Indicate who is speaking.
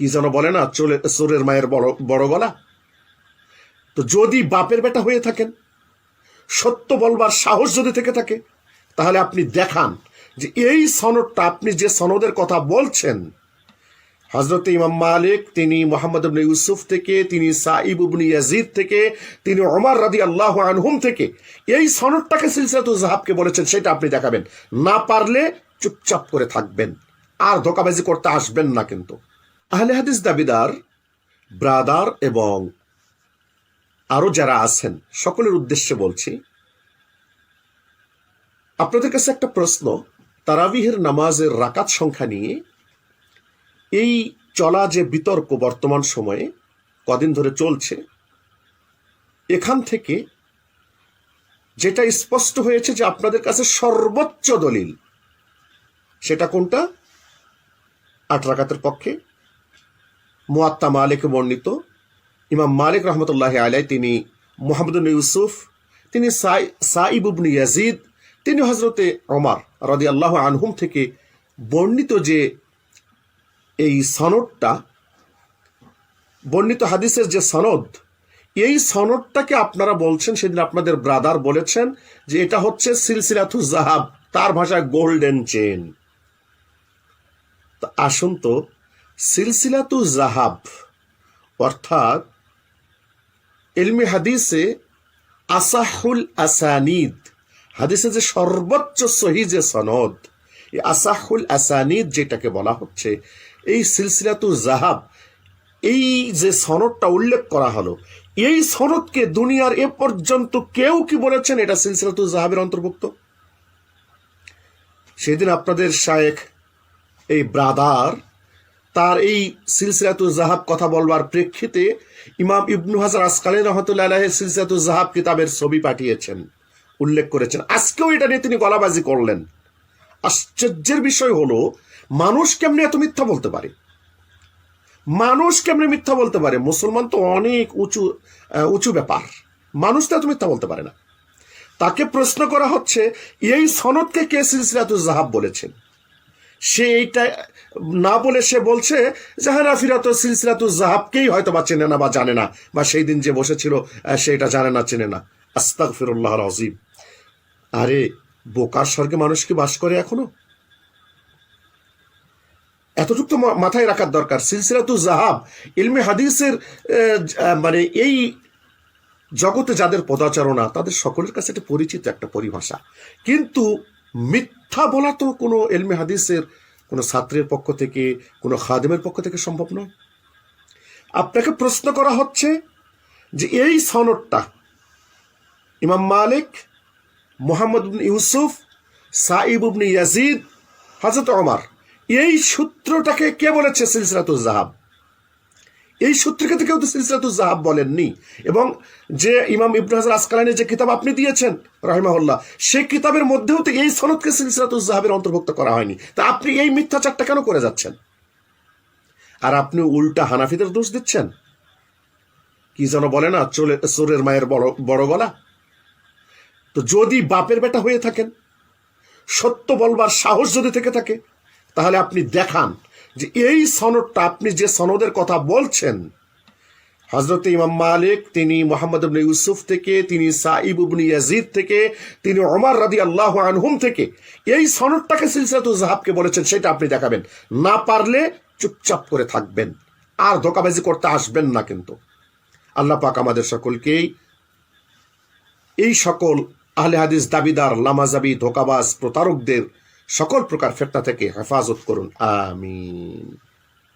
Speaker 1: কি যেন বলে না, চলে চোরের মায়ের বড় বড় গলা? তো যদি বাপের বেটা হয়ে থাকেন, সত্য বলবার সাহস যদি থেকে থাকে, তাহলে আপনি দেখান যে এই সনদটা, আপনি যে সনদের কথা বলছেন হজরত ইমাম মালিক, তিনি মোহাম্মদ ইবনে ইউসুফ থেকে, তিনি সাইব ইবনে ইয়াজিদ থেকে, তিনি ওমর রাদি আল্লাহ আনহুম থেকে, এই সনদটাকে সিলসিলাতুল জাহাবকে বলেছেন, সেটা আপনি দেখাবেন। না পারলে চুপচাপ করে থাকবেন। আর ধোকাবাজি করতে আসবেন না কিন্তু। আহলে হাদিস দাবিদার, ব্রাদার এবং আরও যারা আছেন, সকলের উদ্দেশ্যে বলছি, আপনাদের কাছে একটা প্রশ্ন, তারাবিহের নামাজের রাকাত সংখ্যা নিয়ে এই চলা যে বিতর্ক বর্তমান সময়ে কদিন ধরে চলছে, এখান থেকে যেটা স্পষ্ট হয়েছে যে আপনাদের কাছে সর্বোচ্চ দলিল, সেটা কোনটা? আট রাকাতের পক্ষে মোয়াত্তা মালিক বর্ণিত। ইমাম মালিক রহমতুল্লাহ আলাই তিনি মোহাম্মদ ইউসুফ, তিনি সাইব ইবনু ইয়াজিদ, তিনি হজরতে ওমর রাদি আল্লাহ আনহুম থেকে বর্ণিত যে এই সনদটা, বর্ণিত হাদিসের যে সনদ, এই সনদটাকে আপনারা বলছেন, সেদিন আপনাদের ব্রাদার বলেছেন যে এটা হচ্ছে সিলসিলাতু জাহাব তার ভাষায় গোল্ডেন চেন আসুন তো সিলসিলাতু জাহাব অর্থাৎ এলমি হাদিসে আসাহুল আসানিদ, হাদিসে যে সর্বোচ্চ সহি যে সনদ আসাহুল আসানিদ যেটাকে বলা হচ্ছে, এই সিলসিলাতু জাহাব এই যে সনদটা উল্লেখ করা হলো, এই সনদকে দুনিয়ার এ পর্যন্ত কেউ কি বলেছেন এটা সিলসিলাতু জাহাবের অন্তর্ভুক্ত? সেদিন আপনাদের শায়েখ, এই ব্রাদার তার এই সিলসিলাতু জাহাব কথা বলবার প্রেক্ষিতে ইমাম ইবনু হাজার আসকালী রহমতুল্লাহ আলাহের সিলসিলাতু জাহাব কিতাবের ছবি পাঠিয়েছেন, উল্লেখ করেছেন। আজকেও এটা নিয়ে তিনি গলাবাজি করলেন। আশ্চর্যের বিষয় হলো, মানুষ কেমনে এত মিথ্যা বলতে পারে? মানুষ কেমনে মিথ্যা বলতে পারে? মুসলমান তো অনেক উঁচু উঁচু ব্যাপার। মানুষ তো এত মিথ্যা বলতে পারে না। তাকে প্রশ্ন করা হচ্ছে, এই সনদকে কে সিলসিলাতু জাহাব বলেছেন? সে এইটা না বলে সে বলছে জাহানা ফিরাত সিলসিলাতু জাহাবকেই হয়তো বা চেনে না বা জানে না বা সেই দিন যে বসেছিল সে এটা জানে না, চেনে না। আস্তাক ফিরুল্লাহ আজিম আরে, বোকার স্বর্গে মানুষ কি বাস করে এখনও? এতটুকু তো মাথায় রাখার দরকার। সিলসিলাতু জাহাব, ইলমে হাদিসের মানে এই জগতে যাদের পদাচারণা, তাদের সকলের কাছে একটা পরিচিত একটা পরিভাষা। কিন্তু মিথ্যা বলা তো কোনো এলমে হাদিসের কোনো ছাত্রের পক্ষ থেকে, কোনো খাদেমের পক্ষ থেকে সম্ভব নয়। আপনাকে প্রশ্ন করা হচ্ছে যে এই সনদটা ইমাম মালিক মোহাম্মদ ইউসুফ সাইব উবনি ইয়াজিদ হাজরত আমার এই সূত্রটাকে কে বলেছে সিলসিরাতুল জাহাব এই সূত্রকে কেউ তো জাহাব বলেননি। এবং যে ইমাম ইবনু হাজার আসকালানি যে কিতাব আপনি দিয়েছেন, রাহিমাহুল্লাহ, সেই কিতাবের মধ্যেও তো এই সনদকে সিলসিলাতুল জাহাবের অন্তর্ভুক্ত করা হয়নি। তা আপনি এই মিথ্যাচারটা কেন করে যাচ্ছেন? আর আপনি উল্টা হানাফিদের দোষ দিচ্ছেন? কি যেন বলে না, চলে চোরের মায়ের বড় বড় গলা? তো যদি বাপের বেটা হয়ে থাকেন, সত্য বলবার সাহস যদি থেকে থাকে, তাহলে আপনি দেখান যে এই সনদটা আপনি যে সনদের কথা বলছেন হজরত ইমাম মালিক, তিনি মোহাম্মদ ইউসুফ থেকে, তিনি সাইব ইবনে ইয়াজিদ থেকে, তিনি ওমর রাদি আল্লাহ আনহুম থেকে, এই সনদটাকে সিলসিলাতুল জাহাবকে বলেছেন, সেটা আপনি দেখাবেন। না পারলে চুপচাপ করে থাকবেন, আর ধোকাবাজি করতে আসবেন না কিন্তু। আল্লাহ পাক আমাদের সকলকেই এই সকল আহলে হাদিস দাবিদার, লামাজাবি, ধোকাবাজ, প্রতারকদের সকল প্রকার ফেতনা থেকে হেফাজত করুন। আমিন।